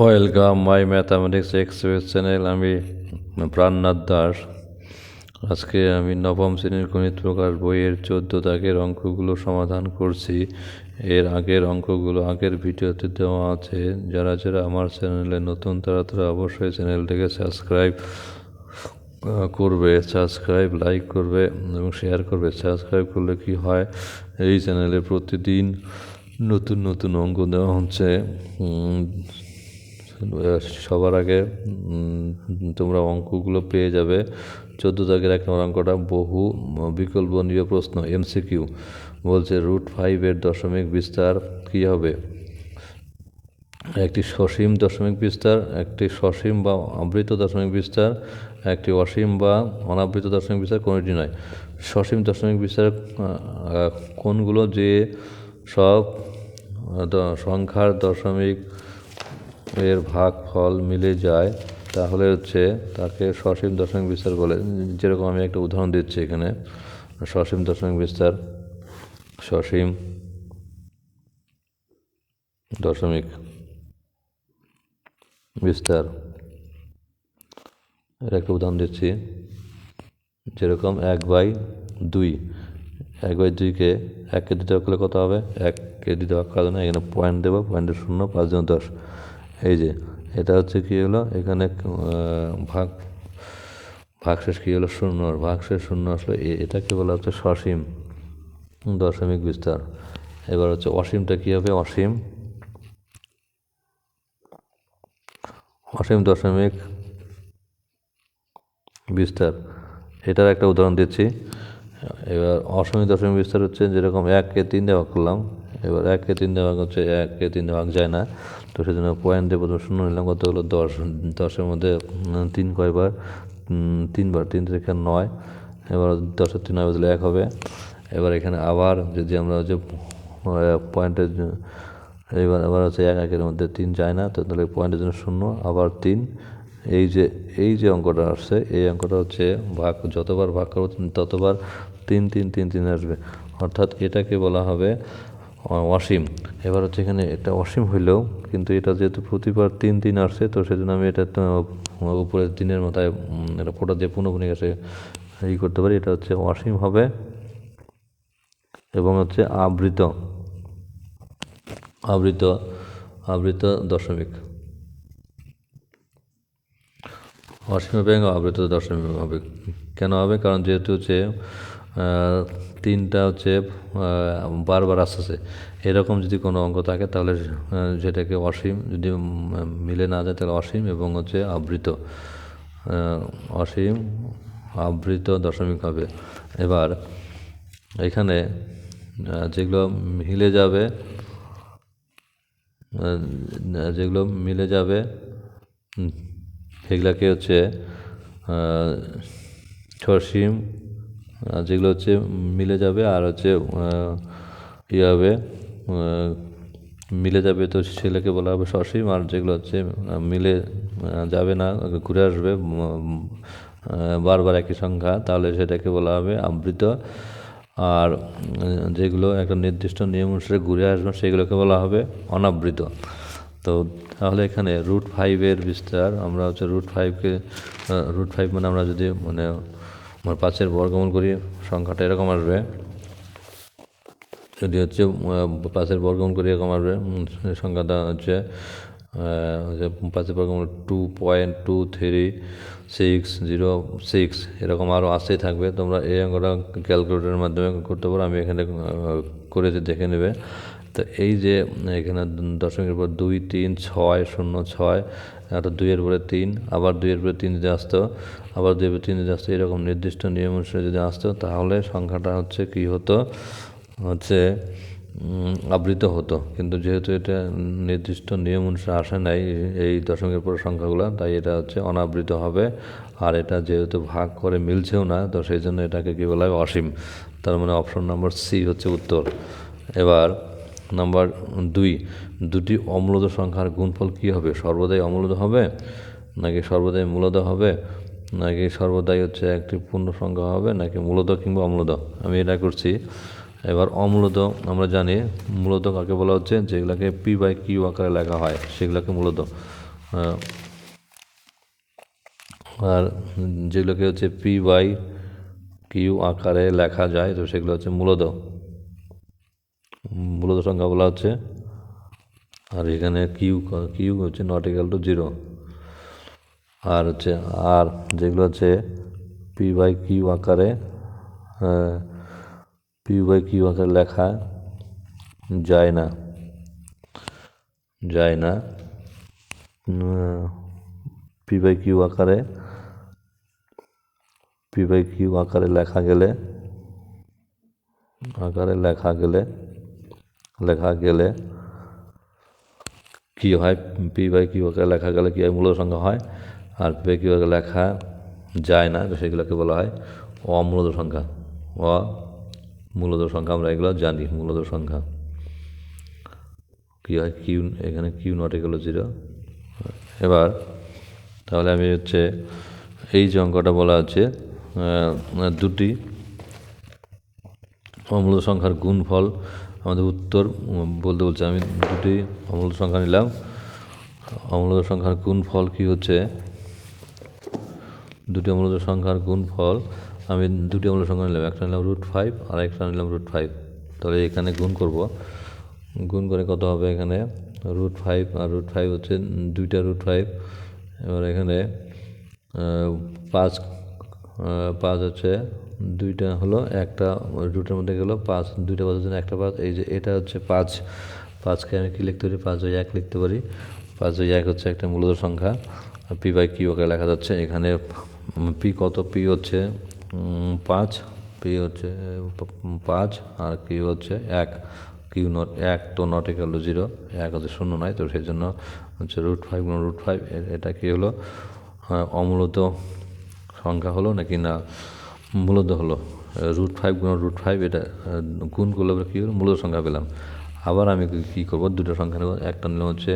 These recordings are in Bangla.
Welcome my mathematics express channel আমি প্রাণনাথ দাস। আজকে আমি নবম শ্রেণির গণিত প্রকাশ বইয়ের চোদ্দ দাগের অঙ্কগুলো সমাধান করছি। এর আগের অঙ্কগুলো আগের ভিডিওতে দেওয়া আছে। যারা যারা আমার চ্যানেলে নতুন, তারা তারা অবশ্যই চ্যানেলটিকে সাবস্ক্রাইব করবে, সাবস্ক্রাইব, লাইক করবে এবং শেয়ার করবে। সাবস্ক্রাইব করলে কি হয়? এই চ্যানেলে প্রতিদিন নতুন নতুন অঙ্ক দেওয়া হচ্ছে। সবার আগে তোমরা অঙ্কগুলো পেয়ে যাবে। চোদ্দ দাগের এক নম্বর অঙ্কটা বহু বিকল্প নিয়ে প্রশ্ন এমসিকিউ বলছে রুট ফাইভের দশমিক বিস্তার কী হবে? একটি সসীম দশমিক বিস্তার, একটি সসীম বা আবৃত দশমিক বিস্তার, একটি অসীম বা অনাবৃত দশমিক বিস্তার কোনোটি নয়। সসীম দশমিক বিস্তার কোনগুলো? যে সব সংখ্যার দশমিক এর ভাগ, ফল মিলে যায়, তাহলে হচ্ছে তাকে সসীম দশমিক বিস্তার বলে, যেরকম আমি একটা উদাহরণ দিচ্ছি এখানে, সসীম দশমিক বিস্তার, সসীম দশমিক বিস্তার, এর একটা উদাহরণ দিচ্ছি, যেরকম এক বাই দুই, এক বাই দুইকে এককে দিতে ভাগ করলে কত হবে? এককে দিতে ভাগ করা না, এখানে পয়েন্ট দেবো পয়েন্টের শূন্য, পাঁচ জন দশ। এই যে, এটা হচ্ছে কি হলো? এখানে ভাগ, ভাগশেষ কী হলো? শূন্য। ভাগশেষ শূন্য আসলে এটাকে বলা হচ্ছে সসীম। দশমিক বিস্তার। এবার হচ্ছে অসীমটা কী হবে? অসীম। অসীম দশমিক বিস্তার। এটার একটা উদাহরণ দিচ্ছি। এবার অসীম দশমিক বিস্তার হচ্ছে যেরকম এককে তিন দেওয়া করলাম। এবার এককে তিন দেওয়া হচ্ছে এককে তিন দেওয়া যায় না। তো সেজন্য পয়েন্ট দিয়ে প্রথমে শূন্য নিলাম, কত হলো? দশ। দশের মধ্যে তিন কয়বার? তিনবার, তিন থেকে নয়। এবার দশের তিন নয় বদলে এক হবে। এবার এখানে আবার যদি আমরা যে পয়েন্টের এবার, আবার হচ্ছে এক, একের মধ্যে তিন যায় না, তো তাহলে পয়েন্টের জন্য শূন্য, আবার তিন। এই যে এই যে অঙ্কটা আসছে, এই অঙ্কটা হচ্ছে ভাগ, যতবার ভাগ করব, ততবার তিন তিন তিন তিন আসবে। অর্থাৎ এটাকে বলা হবে অসীম। এবার হচ্ছে এখানে এটা অসীম হইলেও কিন্তু এটা যেহেতু প্রতিবার তিন দিন আসছে, তো সেজন্য আমি এটা তো উপরে তিনের মাথায় এটা ফোটা দিয়ে পুনঃপুনি গেছে ই করতে পারি। এটা হচ্ছে অসীম হবে এবং হচ্ছে আবৃত আবৃত আবৃত দশমিক। অসীম হবে আবৃত দশমিক হবে। কেন হবে? কারণ যেহেতু হচ্ছে তিনটা হচ্ছে বারবার আসতেছে। এরকম যদি কোনো অঙ্ক থাকে, তাহলে যেটাকে অসীম, যদি মিলে না যায়, তাহলে অসীম এবং হচ্ছে আবৃত। অসীম, আবৃত দশমিক হবে। এবার, এখানে যেগুলো মিলে যাবে যেগুলো মিলে যাবে সেগুলাকে হচ্ছে সসীম যেগুলো হচ্ছে মিলে যাবে আর হচ্ছে ইয়ে হবে মিলে যাবে তো ছেলেকে বলা হবে সসীম আর যেগুলো হচ্ছে মিলে যাবে না, ঘুরে আসবে বারবার একই সংখ্যা, তাহলে সেটাকে বলা হবে আবৃত। আর যেগুলো একটা নির্দিষ্ট নিয়ম অনুসারে ঘুরে আসবে, সেগুলোকে বলা হবে অনাবৃত। তো তাহলে এখানে রুট ফাইভের বিস্তার, আমরা হচ্ছে রুট ফাইভকে রুট ফাইভ মানে আমরা যদি মানে আমার পাঁচের বর্গমূল করি, সংখ্যাটা এরকম আসবে। যদি হচ্ছে পাঁচের বর্গমূল করে, এরকম আসবে। সংখ্যাটা হচ্ছে পাঁচের বর্গমূল two point two three six zero six এরকম আরও আসতেই থাকবে। তোমরা এই অঙ্কটা ক্যালকুলেটরের মাধ্যমে করতে পারো, আমি এখানে করেছি, দেখে নেবে। তো এই যে, এখানে দশমিকের পর দুই, তিন, ছয়, শূন্য, ছয় একটা দুইয়ের পরে তিন, আবার দুইয়ের পরে তিন, যদি আসতো আবার পরে তিন আসতো এরকম নির্দিষ্ট নিয়ম অনুসারে যদি আসতো, তাহলে সংখ্যাটা হচ্ছে কি হতো? হচ্ছে আবৃত হতো। কিন্তু যেহেতু এটা নির্দিষ্ট নিয়ম অনুসারে আসে নাই, এই দশমিকের পর সংখ্যাগুলো, তাই এটা হচ্ছে অনাবৃত হবে। আর এটা যেহেতু ভাগ করে মিলছেও না, তো সেই জন্য এটাকে কী বলা হয় অসীম। তার মানে অপশন নম্বর সি হচ্ছে উত্তর। এবার নাম্বার দুই, দুটি অমূলদ সংখ্যার গুণফল কী হবে? সর্বদাই অমূলদ হবে নাকি সর্বদাই মূলদ হবে? নাকি সর্বদাই হচ্ছে একটি পূর্ণ সংখ্যা হবে নাকি মূলত কিংবা অমূলদ আমি এটা করছি। এবার অমূলত আমরা জানি, মূলত কাকে বলা হচ্ছে? যেগুলোকে পি বাই কিউ আকারে লেখা হয়, সেগুলোকে মূলত আর যেগুলোকে হচ্ছে পি বাই কিউ আকারে লেখা যায়, তো সেগুলো হচ্ছে মূলত। মূলত সংখ্যা বলা হচ্ছে, আর এখানে কিউ কিউ হচ্ছে নট ইকাল টু জিরো আর হচ্ছে আর যেগুলো হচ্ছে পি বাই কিউ আকারে পি বাই কিউ আকারে লেখা যায় না যায় না। পি বাই কিউ আকারে, পি বাই কিউ আকারে লেখা গেলে, আকারে লেখা গেলে লেখা গেলে কি হয়? পি বাই কিউ আকারে লেখা গেলে কি হয়? মূল সংখ্যা হয় আর বাই লেখা যায় না সেগুলোকে বলা হয় অমূলত সংখ্যা। অ মূলত সংখ্যা আমরা এগুলো জানি মূলত সংখ্যা। কী হয়? কিউ, এখানে কিউ নট এগুলো জিরো এবার, তাহলে আমি হচ্ছে এই যে অঙ্কটা বলা আছে দুটি অমূলত সংখ্যার গুণফল, আমাদের উত্তর বলতে বলছে, আমি দুটি অমূলত সংখ্যা নিলাম। অমূলত সংখ্যার গুণফল কি হচ্ছে? দুটি অমূলত সংখ্যার গুণফল, আমি দুটি অমূলত সংখ্যা নিলাম, একটা নিলাম রুট ফাইভ আর একটা নিলাম রুট ফাইভ তাহলে এখানে গুণ করব। গুণ করে কত হবে এখানে? রুট ফাইভ আর রুট ফাইভ হচ্ছে দুইটা রুট ফাইভ এবার এখানে পাঁচ পাঁচ হচ্ছে দুইটা হলো একটা রুটের মধ্যে গেলো পাঁচ, দুইটা পাঁচ হচ্ছে একটা পাঁচ। এই যে এটা হচ্ছে পাঁচ। পাঁচকে আমি কী লিখতে পারি? পাঁচ ওই এক লিখতে পারি। পাঁচ ওই এক হচ্ছে একটা মূলত সংখ্যা। পি বাই কিউ ওকে লেখা যাচ্ছে। এখানে পি কত? পি হচ্ছে পাঁচ। পি হচ্ছে পাঁচ আর কিউ হচ্ছে এক। কিউ নট এক, তো নট ইকাল টু জিরো এক হচ্ছে শূন্য নয়, তো সেই জন্য হচ্ছে রুট ফাইভ গুণ রুট ফাইভ এটা কি হলো? অমূলত সংখ্যা হলো নাকি না? মূলত হলো। রুট ফাইভ গুণ রুট ফাইভ এটা গুণ করলে কী হলো? মূলত সংখ্যা পেলাম। আবার আমি কী করব? দুটো সংখ্যা নেব। একটা নিলাম হচ্ছে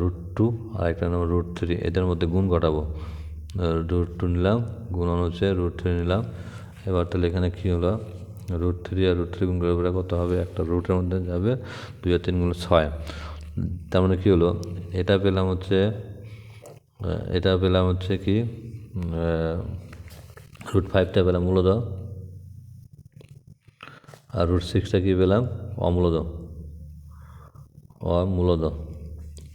রুট টু আর একটা নেব রুট থ্রি এদের মধ্যে গুণ ঘটাবো। রুট টু নিলাম গুণন হচ্ছে রুট থ্রি নিলাম। এবার তাহলে এখানে কী হলো? রুট থ্রি আর রুট থ্রি গুণ করে কত হবে? একটা রুটের মধ্যে যাবে দুই আর তিন গুণ ছয়। তার মানে কী হলো? এটা পেলাম হচ্ছে এটা পেলাম হচ্ছে কি? রুট ফাইভটা পেলাম মূলত। আর রুট সিক্সটা কী পেলাম? অমূলত। অমূলত।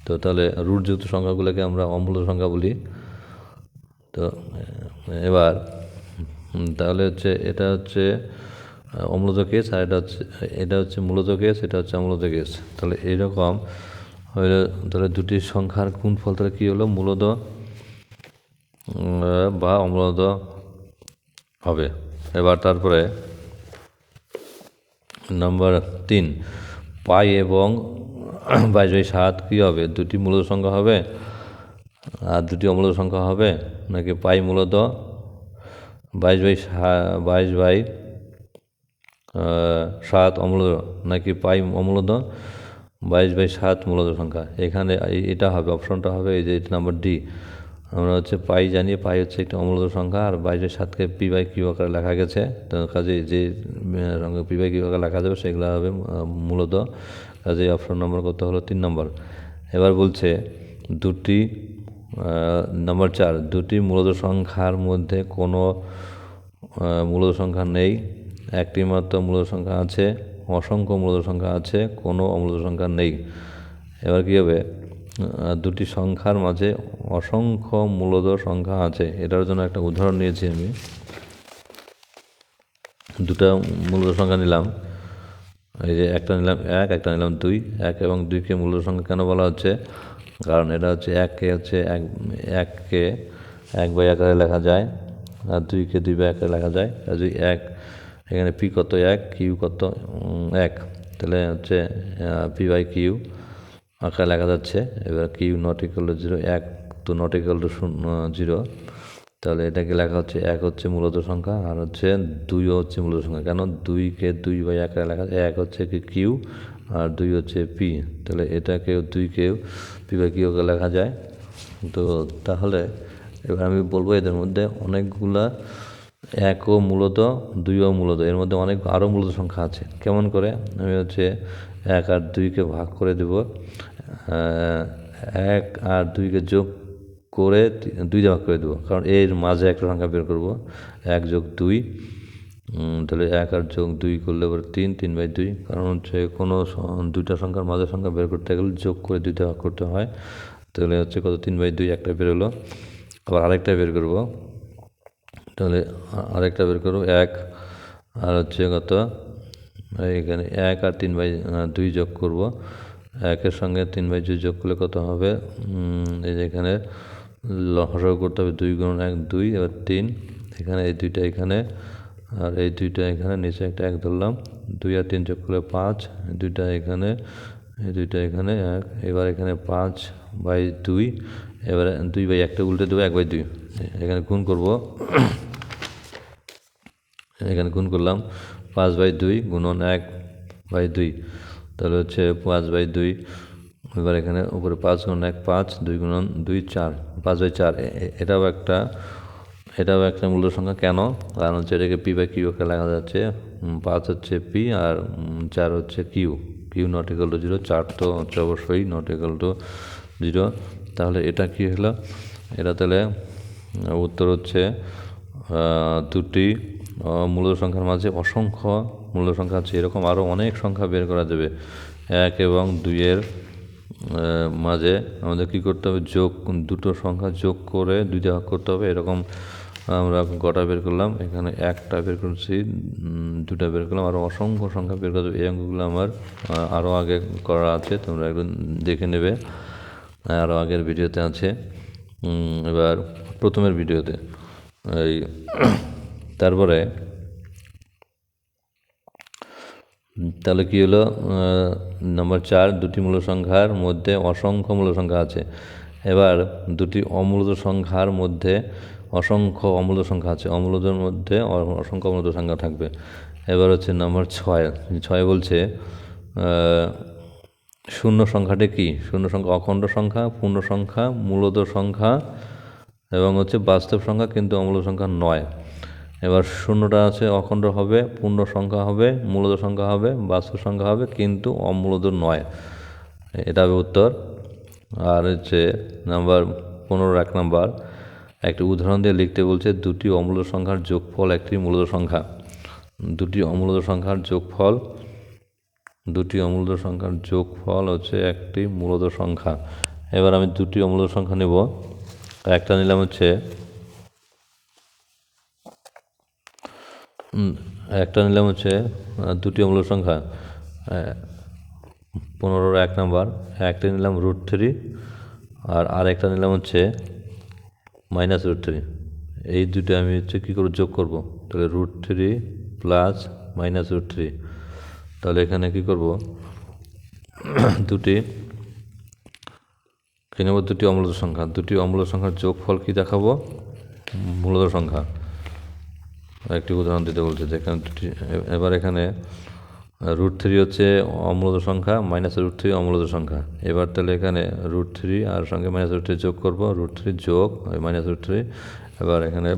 তো তাহলে রুট যুক্ত সংখ্যাগুলোকে আমরা অমূলত সংখ্যা বলি তো এবার তাহলে হচ্ছে এটা হচ্ছে অমূলত কেস আর এটা হচ্ছে এটা হচ্ছে মূলত কেস, এটা হচ্ছে অমূলত কেস। তাহলে এইরকম তাহলে দুটি সংখ্যার গুণফল তাহলে কী হলো? মূলত বা অমূলত হবে। এবার তারপরে, নম্বর তিন, পাই এবং বাইশ বাই সাত কী হবে? দুটি মূলত সংখ্যা হবে, আর দুটি অমূলত সংখ্যা হবে। নাকি পাই মূলত বাইশ বাই সা- বাইশ বাই সাত অমূলত নাকি পাই অমূলত বাইশ বাই সাত মূলত সংখ্যা। এখানে এটা হবে, অপশনটা হবে এই যে নাম্বার ডি। আমরা হচ্ছে পাই জানি, পাই হচ্ছে একটি অমূলত সংখ্যা, আর বাইশ বাই সাতকে পি বাই কিউ আকারে লেখা গেছে। তো কাজে যে রঙে পি বাই কিউ আকারে লেখা যাবে, সেগুলো হবে মূলত কাজে অপশন নম্বর কত হলো তিন নম্বর। এবার বলছে দুটি নম্বর চার, দুটি মূলত সংখ্যার মধ্যে কোনো মূলত সংখ্যা নেই। একটি মাত্র মূলত সংখ্যা আছে, অসংখ্য মূলত সংখ্যা আছে, কোনো অমূলত সংখ্যা নেই। এবার কী হবে? দুটি সংখ্যার মাঝে অসংখ্য মূলত সংখ্যা আছে। এটার জন্য একটা উদাহরণ নিয়েছি আমি। দুটা মূলত সংখ্যা নিলাম। এই যে একটা নিলাম এক, একটা নিলাম দুই, এক এবং দুইকে মূলত সংখ্যা কেন বলা হচ্ছে? কারণ এটা হচ্ছে এককে হচ্ছে এক এককে এক বাই আকারে লেখা যায় আর দুইকে দুই বাই আকারে লেখা যায়। আর দুই এক, এখানে পি কত এক, কিউ কত এক, তাহলে হচ্ছে পি বাই কিউ আকারে লেখা যাচ্ছে। এবার Q not equal to zero এক তো নট ইকুয়াল টু শূন্য জিরো তাহলে এটাকে লেখা হচ্ছে এক হচ্ছে মূলত সংখ্যা আর হচ্ছে দুইও হচ্ছে মূলত সংখ্যা। কেন? দুইকে দুই বাই আকারে লেখা, এক হচ্ছে কি কিউ আর দুই হচ্ছে পি তাহলে এটাকে দুইকেও পি কিউকে লেখা যায়। তো তাহলে এবার আমি বলব এদের মধ্যে অনেকগুলা একও মূলত দুইও মূলত, এর মধ্যে অনেক আরও মূলত সংখ্যা আছে। কেমন করে? আমি হচ্ছে এক আর দুইকে ভাগ করে দেব। এক আর দুইকে যোগ করে দুই ভাগ করে দেবো, কারণ এর মাঝে একটা সংখ্যা বের করব। এক যোগ দুই তাহলে এক আর যোগ দুই করলে পরে তিন তিন বাই দুই। কারণ হচ্ছে কোনো দুইটা সংখ্যার মাঝের সংখ্যা বের করতে গেলে যোগ করে দুইটা ভাগ করতে হয়। তাহলে হচ্ছে কত? তিন বাই দুই একটা বের হলো। আবার আরেকটা বের করব। তাহলে আরেকটা বের করব, এক। আর হচ্ছে কত? এখানে এক আর তিন বাই দুই যোগ করব। একের সঙ্গে তিন বাই দুই যোগ করলে কত হবে? এই যে এখানে লসাগু করতে হবে দুই গুণ এক, দুই, এবার তিন। এখানে এই দুইটা এখানে আর এই দুইটা এখানে নিচে একটা এক ধরলাম। দুই আর তিন যোগ করলে পাঁচ দুইটা এখানে, এই দুইটা এখানে এক, এবার এখানে পাঁচ বাই দুই, এবারে দুই বাই একটা উল্টে দেবো, এক বাই দুই। এখানে গুণ করব। এখানে গুণ করলাম পাঁচ বাই দুই গুণন এক বাই দুই, তাহলে হচ্ছে পাঁচ বাই দুই, এবার এখানে উপরে পাঁচ গুণ এক, পাঁচ, দুই গুণন দুই, চার, পাঁচ বাই চার এটাও একটা এটাও একটা মূল্য সংখ্যা। কেন? কারণ হচ্ছে এটাকে পি বাই কিউ কে লেখা যাচ্ছে। পাঁচ হচ্ছে পি আর চার হচ্ছে Q. Q not equal to zero চার তো হচ্ছে অবশ্যই নট ইকাল টু জিরো তাহলে এটা কি হলো? এটা তাহলে উত্তর হচ্ছে দুটি আহ, মূল সংখ্যার মাঝে অসংখ্য মূল সংখ্যা আছে। এরকম আরও অনেক সংখ্যা বের করা যাবে। এক এবং দুইয়ের মাঝে আমাদের কি করতে হবে? যোগ দুটো সংখ্যা যোগ করে দুইটা ভাগ করতে হবে। এরকম আমরা কটা বের করলাম? এখানে একটা বের করছি দুটা বের করলাম। আরও অসংখ্য সংখ্যা বের করা যাবে। এই অঙ্কগুলো আমার আরও আগে করা আছে, তোমরা একটু দেখে নেবে। আরও আগের ভিডিওতে আছে। এবার প্রথমের ভিডিওতে। এই তারপরে, তাহলে কী হলো? নম্বর চার, দুটি মূল সংখ্যার মধ্যে অসংখ্য মূল সংখ্যা আছে। এবার দুটি অমূলত সংখ্যার মধ্যে অসংখ্য অমূলত সংখ্যা আছে। অমূলদের মধ্যে অসংখ্য অমূলত সংখ্যা থাকবে। এবার হচ্ছে নম্বর ছয়। ছয় বলছে শূন্য সংখ্যাটি কি? শূন্য সংখ্যা অখণ্ড সংখ্যা, পূর্ণ সংখ্যা, মূলত সংখ্যা, এবং হচ্ছে বাস্তব সংখ্যা কিন্তু অমূল সংখ্যা নয়। এবার শূন্যটা আছে অখণ্ড হবে, পূর্ণ সংখ্যা হবে, মূলত সংখ্যা হবে, বাস্তব সংখ্যা হবে, কিন্তু অমূলত নয়। এটা হবে উত্তর। আর হচ্ছে নাম্বার পনেরো, এক নাম্বার একটি উদাহরণ দিয়ে লিখতে বলছে, দুটি অমূলত সংখ্যার যোগফল একটি মূলত সংখ্যা। দুটি অমূলত সংখ্যার যোগফল, দুটি অমূলত সংখ্যার যোগফল হচ্ছে একটি মূলত সংখ্যা। এবার আমি দুটি অমূলত সংখ্যা নেব। একটা নিলাম হচ্ছে একটা নিলাম হচ্ছে দুটি অমূলত সংখ্যা পনেরোর এক নাম্বার। একটা নিলাম রুট থ্রি আর আরেকটা নিলাম হচ্ছে মাইনাস রুট থ্রি এই দুটো আমি হচ্ছে কী করে যোগ করব। তাহলে root three plus minus root three তাহলে এখানে কী করব? দুটি কী নেব দুটি অমূলত সংখ্যা। দুটি অমূলত সংখ্যার যোগফল কী দেখাবো? মূলত সংখ্যা। একটি উদাহরণ দিতে বলছে যেখানে দুটি এবার এখানে রুট থ্রি হচ্ছে অমূলত সংখ্যা মাইনাস রুট থ্রি অমূলত সংখ্যা। এবার তাহলে এখানে রুট থ্রি আর সঙ্গে মাইনাস রুট থ্রি যোগ করব। রুট থ্রি যোগ মাইনাস রুট থ্রি এবার এখানে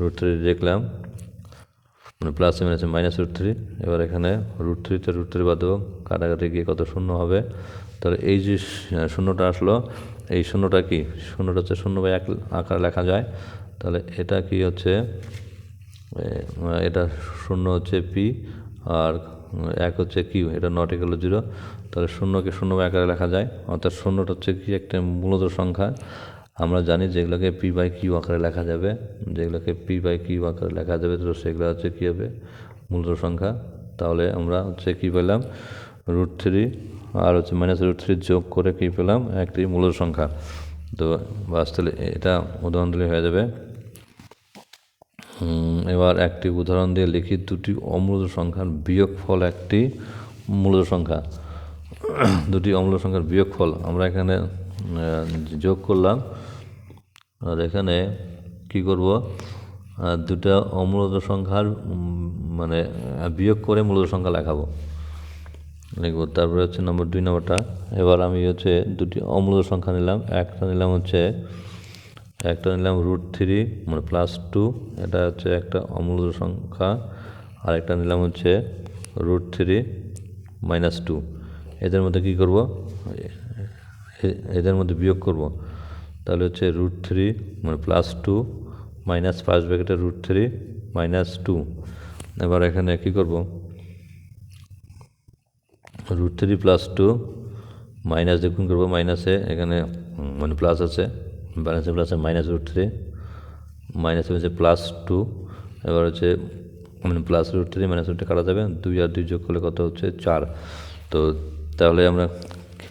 রুট থ্রি দেখলাম মানে প্লাস মাইনাসে মাইনাস রুট থ্রি এবার এখানে রুট থ্রিতে রুট থ্রি বাদ দেবো। কাটাকাটি গিয়ে কত শূন্য হবে? তাহলে এই যে শূন্যটা আসলো, এই শূন্যটা কি? শূন্যটা হচ্ছে শূন্য বাই এক আকার লেখা যায়। তাহলে এটা কি হচ্ছে? এটা শূন্য হচ্ছে পি আর এক হচ্ছে কিউ এটা নট ইকাল জিরো তাহলে শূন্যকে শূন্য আকারে লেখা যায়। অর্থাৎ শূন্যটা হচ্ছে কি, একটা মূলত সংখ্যা। আমরা জানি যেগুলোকে পি বাই কিউ আকারে লেখা যাবে, যেগুলোকে পি বাই কিউ আকারে লেখা যাবে, তো সেগুলো হচ্ছে কী হবে? মূলত সংখ্যা। তাহলে আমরা হচ্ছে কী পেলাম? রুট থ্রি আর হচ্ছে মাইনাস রুট থ্রি যোগ করে কী পেলাম? একটি মূলত সংখ্যা। তো বাস তাহলে এটা উদাহরণ হয়ে যাবে। এবার একটি উদাহরণ দিয়ে লিখি, দুটি অমূলত সংখ্যার বিয়োগফল একটি মূলত সংখ্যা। দুটি অমূলত সংখ্যার বিয়োগফল, আমরা এখানে যোগ করলাম। আর এখানে কি করব? দুটা অমূলত সংখ্যার মানে বিয়োগ করে মূলত সংখ্যা লেখাবো। লিখব, তারপরে হচ্ছে নম্বর দুই, নম্বরটা। এবার আমি হচ্ছে দুটি অমূলত সংখ্যা নিলাম। একটা নিলাম হচ্ছে একটা নিলাম রুট থ্রি মানে প্লাস টু এটা হচ্ছে একটা অমূল্য সংখ্যা। আর একটা নিলাম হচ্ছে রুট থ্রি মাইনাস টু এদের মধ্যে কী করব? এদের মধ্যে বিয়োগ করব। তাহলে হচ্ছে রুট থ্রি মানে প্লাস টু মাইনাস ফার্স্ট ব্র্যাকেটে রুট থ্রি মাইনাস টু এবার এখানে কী করব? Root three plus two minus দেখুন করব মাইনাসে এখানে মানে প্লাস আছে। মাইনাসে প্লাসে মাইনাস রুট থ্রি মাইনাসে হচ্ছে প্লাস টু এবার হচ্ছে মানে প্লাস রুট থ্রি মাইনাস রুটে কাটা যাবে, দুই আর দুই যোগ করলে কত হচ্ছে চার। তো তাহলে আমরা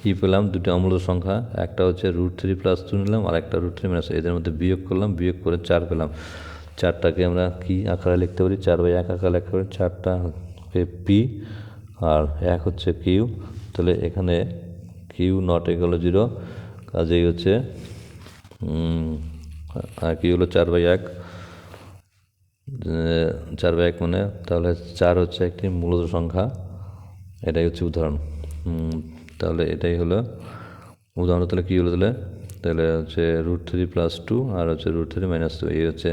কী পেলাম? দুটো অমূল্য সংখ্যা, একটা হচ্ছে রুট থ্রি প্লাস টু নিলাম, আর একটা রুট থ্রি মাইনাস এদের মধ্যে বিয়োগ করলাম, বিয়োগ করে চার পেলাম। চারটাকে আমরা কি আকারে লিখতে পারি? চার বাই এক আকারে লিখতে পারি, চারটা পি আর এক হচ্ছে কিউ তাহলে এখানে কিউ নট এগুলো জিরো কাজেই হচ্ছে কি হলো চার বাই এক? চার বাই এক মানে তাহলে চার হচ্ছে একটি মূলত সংখ্যা, এটাই হচ্ছে উদাহরণ। তাহলে এটাই হলো উদাহরণ। তাহলে কী হলো তাহলে? তাহলে হচ্ছে রুট থ্রি প্লাস টু আর হচ্ছে রুট থ্রি মাইনাস টু এই হচ্ছে,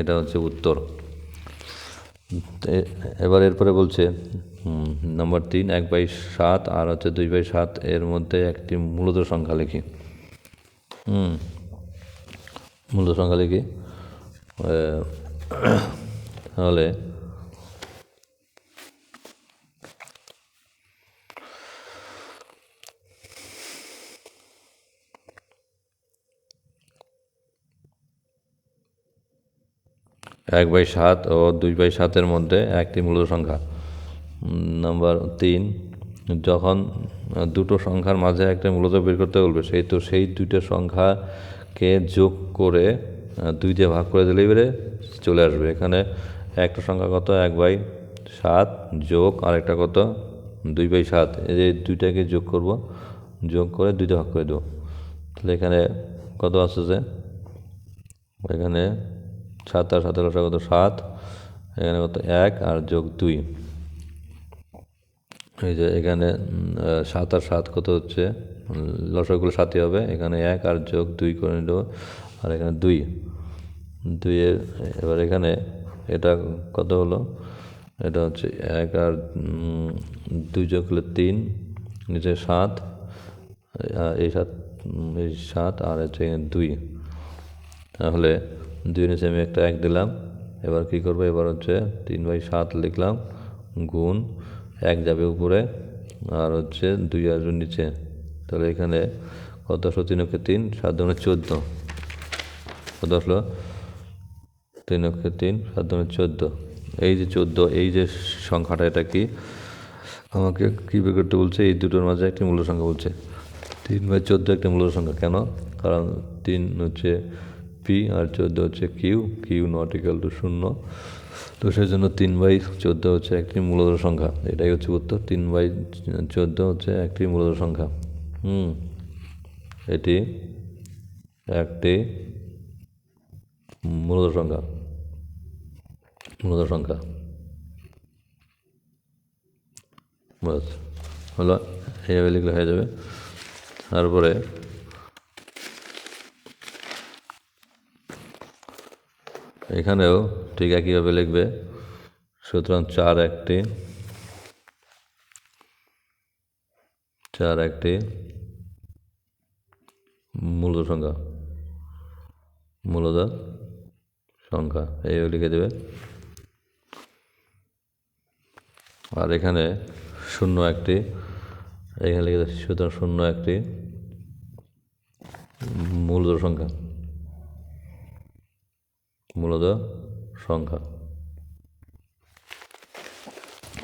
এটা হচ্ছে উত্তর। এবার এরপরে বলছে নম্বর তিন, এক বাই সাত আর হচ্ছে দুই বাই সাত, এর মধ্যে একটি মূলত সংখ্যা লিখি। মূলত সংখ্যা লিখি। তাহলে এক বাই সাত ও দুই বাই সাতের মধ্যে একটি মূলত সংখ্যা। নাম্বার তিন। যখন দুটো সংখ্যার মাঝে একটা মূলত বের করতে বলবে, সেই তো সেই দুইটা সংখ্যাকে যোগ করে দুই দিয়ে ভাগ করে দিলেই বেড়ে চলে আসবে। এখানে একটা সংখ্যা কত? এক বাই সাত যোগ আর একটা কত? দুই বাই সাত। এই দুইটাকে যোগ করব, যোগ করে দুইটা ভাগ করে দেবো। তাহলে এখানে কত আছে যে এখানে সাত আর সাতের কত? সাত। এখানে কত? এক আর যোগ দুই। এই যে এখানে সাত আর সাত কত হচ্ছে? লসাগুলো সাতই হবে। এখানে এক আর যোগ দুই করে নিল, আর এখানে দুই। দুইয়ের, এবার এখানে এটা কত হলো? এটা হচ্ছে এক আর দুই যোগ হলে তিন, নিচে সাত এই সাত এই সাত, আর হচ্ছে দুই। তাহলে দুই নিচে আমি একটা এক দিলাম। এবার কি করব? এবার হচ্ছে তিন বাই সাত লিখলাম, গুণ এক যাবে উপরে, আর হচ্ছে দুই আর নিচে। তাহলে এখানে কত আসলো? তিন অক্ষে তিন, সাত দুগুণে চোদ্দ। কত আসলো? তিন অক্ষে তিন, সাত দুগুণে চোদ্দ। এই যে চোদ্দ, এই যে সংখ্যাটা এটা কি? আমাকে কী বের করতে বলছে? এই দুটোর মাঝে একটি মূল্য সংখ্যা বলছে। তিন বাই চোদ্দ একটি মূল্য সংখ্যা। কেন? কারণ তিন হচ্ছে পি আর চোদ্দ হচ্ছে Q Q not equal to শূন্য। তো সেই জন্য তিন বাই চোদ্দ হচ্ছে একটি মূলত সংখ্যা। এটাই হচ্ছে উত্তর। তিন বাই চোদ্দ হচ্ছে একটি মূলত সংখ্যা। হুম, এটি একটি মূলত সংখ্যা। মূলত সংখ্যা। বাস হলো, এইভাবে লিখলে হয়ে যাবে। তারপরে এখানেও ঠিক একইভাবে লিখবে। সুতরাং চার একটি। চার একটি মূলত সংখ্যা মূলত সংখ্যা এইভাবে লিখে দেবে। আর এখানে শূন্য একটি। এখানে লিখে সুতরাং শূন্য একটি মূলত সংখ্যা। মূলত সংখ্যা।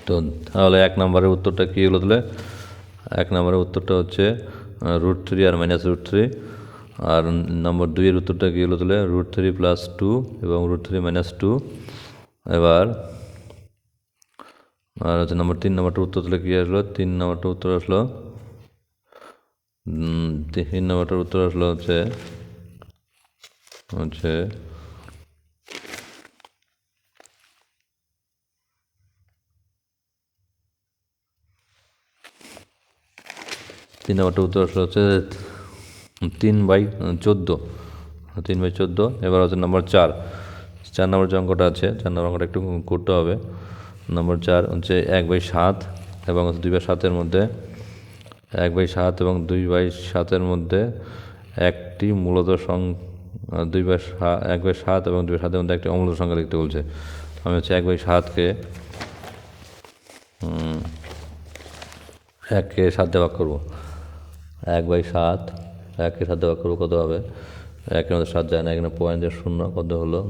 তো তাহলে এক নম্বরের উত্তরটা কী হলো তাহলে? এক নম্বরের উত্তরটা হচ্ছে রুট থ্রি আর মাইনাস রুট থ্রি আর নম্বর দুইয়ের উত্তরটা কী হলো তাহলে? রুট থ্রি প্লাস টু এবং রুট থ্রি মাইনাস টু এবার, আর হচ্ছে নম্বর তিন নম্বরটা উত্তর তাহলে কী আসলো? তিন নম্বরটা উত্তর আসলো তিন নম্বরটার উত্তর আসলো হচ্ছে হচ্ছে তিন নম্বরটা উত্তর হচ্ছে তিন বাই চোদ্দ। তিন বাই চোদ্দ, এবার হচ্ছে নম্বর চার। চার নম্বর যে অঙ্কটা আছে, চার নম্বর অঙ্কটা একটু করতে হবে। নম্বর চার হচ্ছে এক বাই সাত এবং দুই বাই সাতের মধ্যে, এক বাই সাত এবং দুই বাই সাতের মধ্যে একটি মূলত সং, দুই বাই সা- এক বাই সাত এবং দুই সাতের মধ্যে একটি অমূলত সংখ্যা লিখতে বলছে। আমি হচ্ছে এক বাই সাতকে এককে সাত ভাগ করব। এক বাই সাত সাত দিয়ে ভাগ করব, কত হবে? একের মধ্যে সাত যায় না, এখানে পয়েন্টের শূন্য, কত হলো?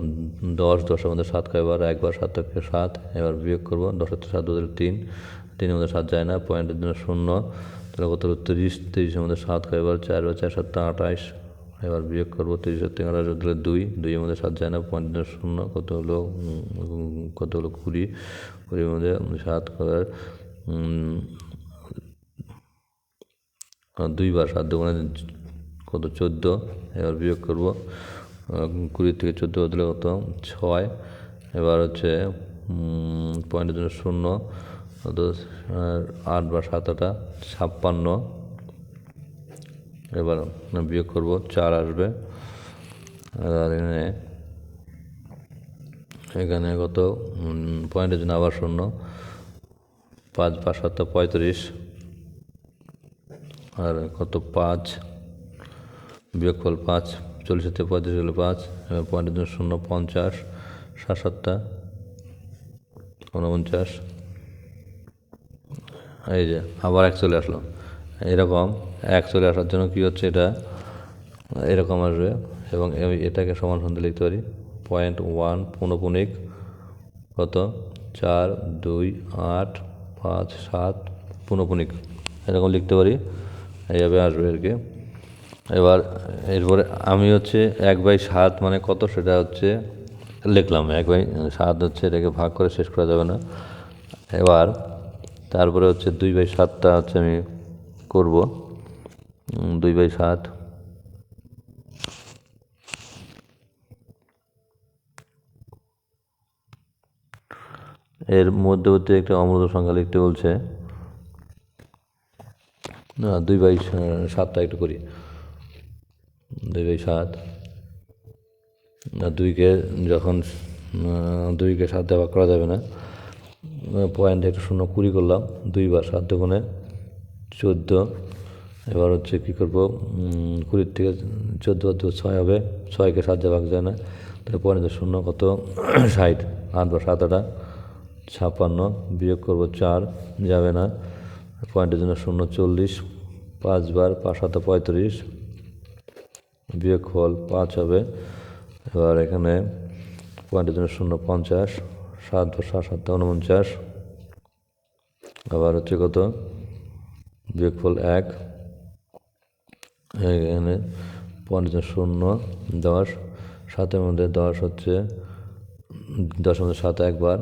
দশ, দশের মধ্যে সাত কয়বার একবার সাত থেকে সাত, এবার বিয়োগ করব দশের থেকে সাত দুদের তিন, তিনের মধ্যে সাত যায় না পয়েন্টের জন্য শূন্য, তাহলে কত হলো? তিরিশ, তিরিশের মধ্যে সাত কয়বার চার বার চার সাতটা আঠাইশ এবার বিয়োগ করব, তিরিশের থেকে আঠাশ দিলে দুই, দুইয়ের মধ্যে সাত যায় না পয়েন্টের জন্য শূন্য, কত হলো? কত হলো? কুড়ি, কুড়ির মধ্যে সাত কয়বার দুইবার সাত দুগুণে কত, চোদ্দ? এবার বিয়োগ করব। কুড়ি থেকে চোদ্দ দিলে কত? ছয়। এবার হচ্ছে পয়েন্টের জন্য শূন্য। কত? আট বা সাত আটা, ছাপ্পান্ন। এবার বিয়োগ করব, চার আসবে। আর এখানে এখানে কত? পয়েন্টের জন্য আবার শূন্য। পাঁচ বা সাতটা পঁয়ত্রিশ। আর কত পাঁচ? বিয়োগফল পাঁচ, চল্লিশ থেকে পঁয়ত্রিশ হলো পাঁচ পয়েন্টের জন্য শূন্য পঞ্চাশ, সাত সাতটা, উনপঞ্চাশ। এই যে, আবার এক চলে আসলো। এরকম এক চলে আসার জন্য কী হচ্ছে এটা? এরকম আসবে এবং এটাকে সমান সন্ধে লিখতে পারি। পয়েন্ট ওয়ান পৌনপুনিক কত? চার, দুই, আট, পাঁচ, সাত, পৌনপুনিক। এরকম লিখতে পারি। এইভাবে আসবে আর কি। এবার, এরপরে আমি হচ্ছে এক বাই সাত মানে কত সেটা হচ্ছে লিখলাম। এক বাই সাত হচ্ছে এটাকে ভাগ করে শেষ করা যাবে না। এবার তারপরে হচ্ছে দুই বাই সাতটা হচ্ছে আমি করব। দুই বাই সাত। এর মধ্যবর্তী একটা অমূলত সংখ্যা লিখতে বলছে। না, দুই বাই সাতটা একটু করি। দুই বাই সাত। দুইকে যখন দুইকে সাত দেওয়া করা যাবে না পয়েন্ট একটু শূন্য কুড়ি করলাম, দুই দুইবার সাত দুগুণে চোদ্দ। এবার হচ্ছে কী করব কুড়ির থেকে চোদ্দ দু ছয় হবে, ছয়কে সাত দেওয়া যায় না, তাহলে পয়েন্ট শূন্য কত? ষাট। আট বা সাত আটা, ছাপ্পান্ন। বিয়োগ করব চার, যাবে না। পয়েন্টের জন্য শূন্য চল্লিশ পাঁচবার পাঁচ সাত পঁয়ত্রিশ। বিয়োগ ফল পাঁচ হবে। এবার এখানে পয়েন্টের জন্য শূন্য পঞ্চাশ, সাত বা সাত সাতটা উনপঞ্চাশ। আবার হচ্ছে কত? বিয়োগফল এক। এখানে পয়েন্টের জন্য শূন্য দশ, সাতের মধ্যে দশ হচ্ছে, দশের মধ্যে সাত একবার।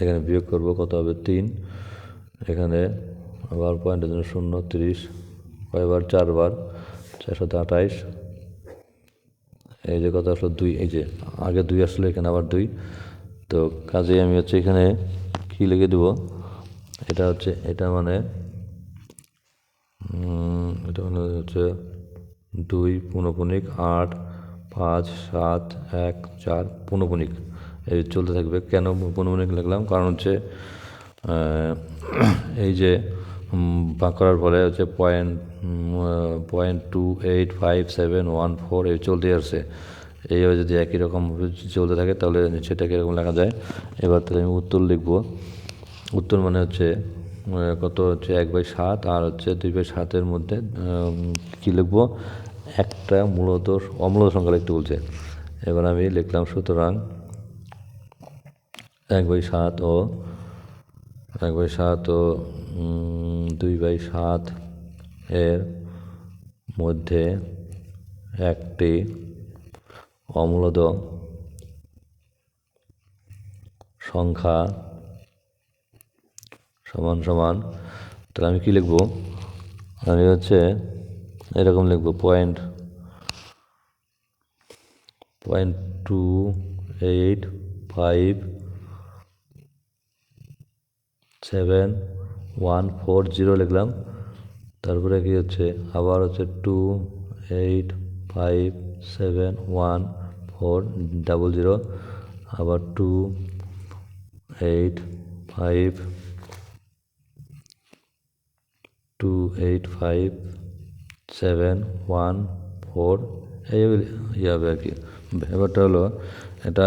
এখানে বিয়োগ করব, কত হবে? তিন। এখানে আবার পয়েন্টের জন্য শূন্য, তিরিশ, কয়বার? চারবার চার সাথে আঠাইশ। এই যে কথা আসলো দুই, এই যে আগে দুই আসলো, এখানে আবার দুই। তো কাজে আমি হচ্ছে এখানে কী লিখে দেবো? এটা হচ্ছে, এটা মানে এটা মানে হচ্ছে দুই পুনপুনিক আট, পাঁচ, সাত, এক, চার পুনপুনিক এই চলতে থাকবে। কেন পুনপুনিক লিখলাম? কারণ হচ্ছে এই যে ভাগ করার ফলে হচ্ছে point point two eight five seven one four এই চলতে আসছে। এইভাবে যদি একই রকম চলতে থাকে, তাহলে সেটাকে এরকম লেখা যায়। এবার তাহলে আমি উত্তর লিখব। উত্তর মানে হচ্ছে কত হচ্ছে? এক বাই সাত, আর হচ্ছে দুই বাই সাতের মধ্যে কী লিখব? একটা মূলত অমূলত সংখ্যা লিখতে বলছে। এবার আমি লিখলাম সুতরাং এক বাই সাত ও এক বাই সাত ও দুই বাই সাত এর মধ্যে একটি অমূলত সংখ্যা সমান সমান, তাহলে আমি কী লিখব? আমি হচ্ছে এরকম লিখব point point two eight five seven one four zero লিখলাম। তারপরে কি হচ্ছে? আবার হচ্ছে two eight five seven one four double zero আবার two eight five two eight five seven one four এই ইয়ে হবে আর কি। ব্যাপারটা হলো, এটা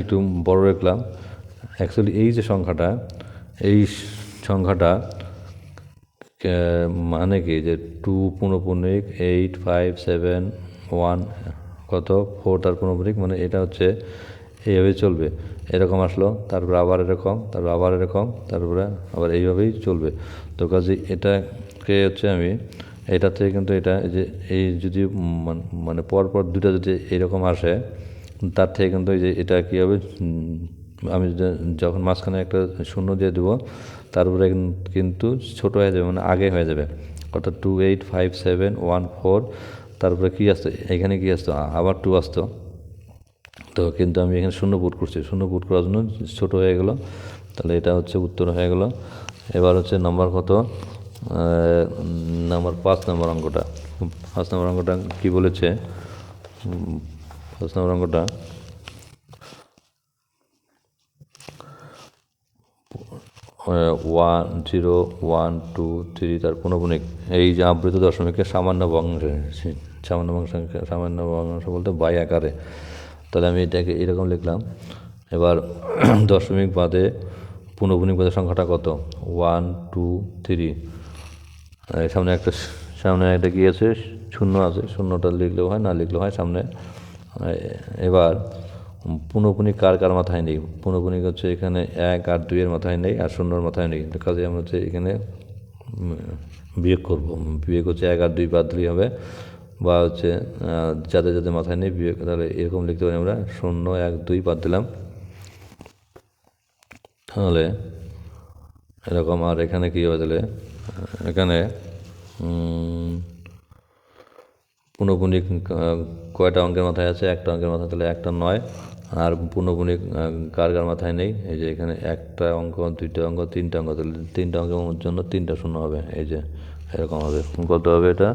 একটু বড় রাখলাম। অ্যাকচুয়ালি এই যে সংখ্যাটা এই সংখ্যাটা মানে কি যে টু পুনঃপুনিক এইট, ফাইভ, সেভেন, ওয়ান, কত? ফোর তার পুনঃপুনিক মানে এটা হচ্ছে এইভাবেই চলবে। এরকম আসলো, তারপর আবার এরকম, তারপর আবার এরকম, তারপরে আবার এইভাবেই চলবে। তো কাজে এটাকে হচ্ছে আমি, এটা থেকে কিন্তু এটা যে, এই যদি মান- পরপর দুটা যদি এরকম আসে, তার থেকে কিন্তু এই যে এটা কী হবে আমি যখন মাঝখানে একটা শূন্য দিয়ে দেবো তারপরে কিন্তু ছোট হয়ে যাবে মানে আগে হয়ে যাবে। অর্থাৎ two eight five seven one four তারপরে কী আসতো? এখানে কী আসতো? আবার টু আসতো। তো কিন্তু আমি এখানে শূন্য পুট করছি। শূন্য পুট করার জন্য ছোট হয়ে গেলো। তাহলে এটা হচ্ছে উত্তর হয়ে গেল। এবার হচ্ছে নাম্বার কত? নাম্বার পাঁচ নম্বর অঙ্কটা। পাঁচ নম্বর অঙ্কটা কী বলেছে? পাঁচ নম্বর অঙ্কটা। One zero one two three তার পুনঃপুনিক এই যে আবৃত দশমিকের সামান্য ভগ্নাংশ সামান্য ভগ্নাংশ সামান্য ভগ্নাংশ বলতে বাই আকারে। তাহলে আমি এটাকে এরকম লিখলাম। এবার দশমিক বাদে পুনঃপুনিক বাদে সংখ্যাটা কত? ওয়ান টু থ্রি সামনে একটা সামনে একটা আছে? শূন্য আছে। শূন্যটা লিখলেও হয়, না লিখলেও হয়, সামনে। এবার পুনঃপুনিক কার কার মাথায় নেই? পুনঃপুনিক হচ্ছে এখানে এক আর দুইয়ের মাথায় নেই আর শূন্যর মাথায় নেই। কাজে আমরা হচ্ছে এখানে বিয়োগ করব। বিয়োগ হচ্ছে এক আর দুই বাদ দিলেই হবে। বা হচ্ছে যাদের যাদের মাথায় নেই বিয়োগ তাহলে এরকম লিখতে পারি আমরা। শূন্য এক দুই বাদ দিলাম। তাহলে এরকম আর এখানে কী হবে তাহলে? এখানে আহ, কয়টা অঙ্কের মাথায় আছে? একটা অঙ্কের মাথায় তাহলে একটা নয়। আর পুনঃপুনিক আহ, কার কার মাথায় নেই? এই যে এখানে একটা অঙ্ক দুইটা অঙ্ক তিনটা অঙ্ক তাহলে তিনটা অঙ্কের জন্য তিনটা শূন্য হবে। এই যে এরকম হবে। কত হবে এটা?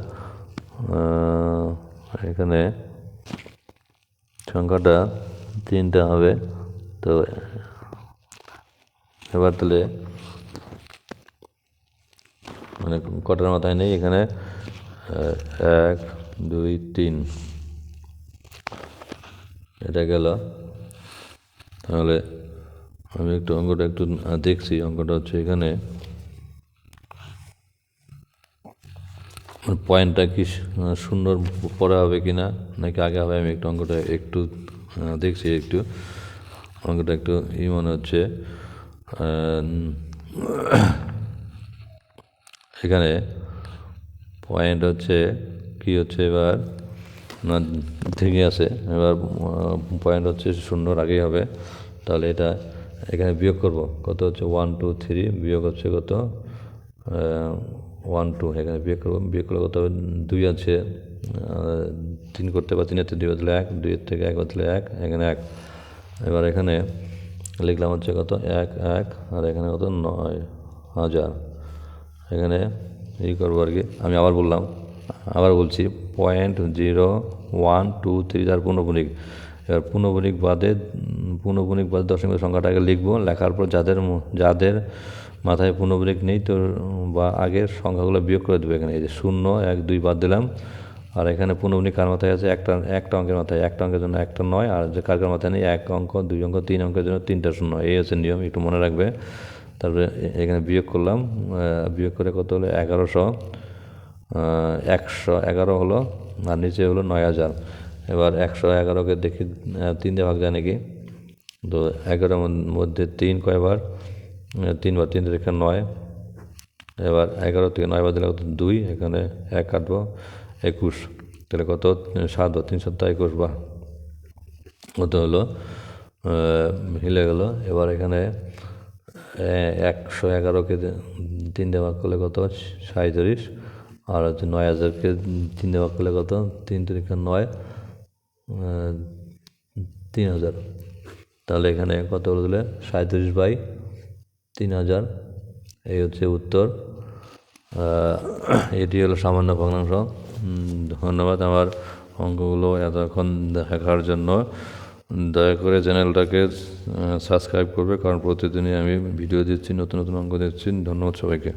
এখানে সংখ্যাটা তিনটা হবে। তো এবার তাহলে মানে কটার মাথায় নেই? এখানে এক দুই তিন। এটা গেল। তাহলে আমি একটু অঙ্কটা একটু দেখছি। অঙ্কটা হচ্ছে এখানে। পয়েন্টটা কি সুন্দর পরে হবে কি না নাকি আগে হবে? আমি একটু অঙ্কটা একটু দেখছি একটু। অঙ্কটা একটু ই মনে হচ্ছে এখানে পয়েন্ট হচ্ছে, কি হচ্ছে এবার? না ঠিক আছে। এবার পয়েন্ট হচ্ছে শূন্যর আগেই হবে। তাহলে এটা এখানে বিয়োগ করব। কত হচ্ছে? ওয়ান টু থ্রি বিয়োগ হচ্ছে কত? ওয়ান টু এখানে বিয়োগ করব। বিয়োগ করলে কত দুই আছে। তিন করতে তিনের থেকে দুই বদলে এক দুইয়ের থেকে এক বদলে এক, এখানে এক। এবার এখানে লিখলাম হচ্ছে কত? এক এক, আর এখানে কত? নয় হাজার। এখানে ই করব আর কি। আমি আবার বললাম। আবার বলছি point zero one two three তার পুনঃপুনিক এবার পুনঃপুনিক বাদে পুনঃপুনিক বাদে দশমিক সংখ্যাটাকে লিখব, লেখার পর যাদের যাদের মাথায় পুনঃপুনিক নেই, তো, বা আগের সংখ্যাগুলো বিয়োগ করে দেবো এখানে। এই যে শূন্য, এক, দুই বাদ দিলাম। আর এখানে পুনঃপুনিক কার মাথায় আছে? একটা একটা অঙ্কের মাথায়। একটা অঙ্কের জন্য একটা নয়, আর যে কার মাথায় নেই? এক অঙ্ক, দুই অঙ্ক, তিন অঙ্কের জন্য তিনটা শূন্য। এই হচ্ছে নিয়ম, একটু মনে রাখবে। তারপরে এখানে বিয়োগ করলাম বিয়োগ করে কত হলো? এগারোশো। একশো এগারো হলো, আর নিচে হলো নয় হাজার। এবার একশো এগারোকে দেখি তিন দিয়ে ভাগ যায় নাকি? তো এগারোর মধ্যে তিন কয়বার? তিনবার তিন থেকে নয়। এবার এগারো থেকে নয় বাদ দিলে কত? দুই। এখানে এক কাটবো, একুশ। তাহলে কত? সাত বা তিন সপ্তাহ একুশ বা কত হলো? হিলে গেল। এবার এখানে একশো এগারোকে তিন দিয়ে ভাগ করলে কত? সাঁত্রিশ আর হচ্ছে নয় হাজারকে তিন ভাগ করলে কত? তিন তিরিখে নয় তিন হাজার। তাহলে এখানে কত দিলে? সাঁত্রিশ বাই তিন হাজার। এই হচ্ছে উত্তর। এটি হলো সামান্য ভগ্নাংশ। ধন্যবাদ আমার অঙ্কগুলো এতক্ষণ দেখার জন্য। দয়া করে চ্যানেলটাকে সাবস্ক্রাইব করবে, কারণ প্রতিদিনই আমি ভিডিও দিচ্ছি, নতুন নতুন অঙ্ক দিচ্ছি ধন্যবাদ সবাইকে।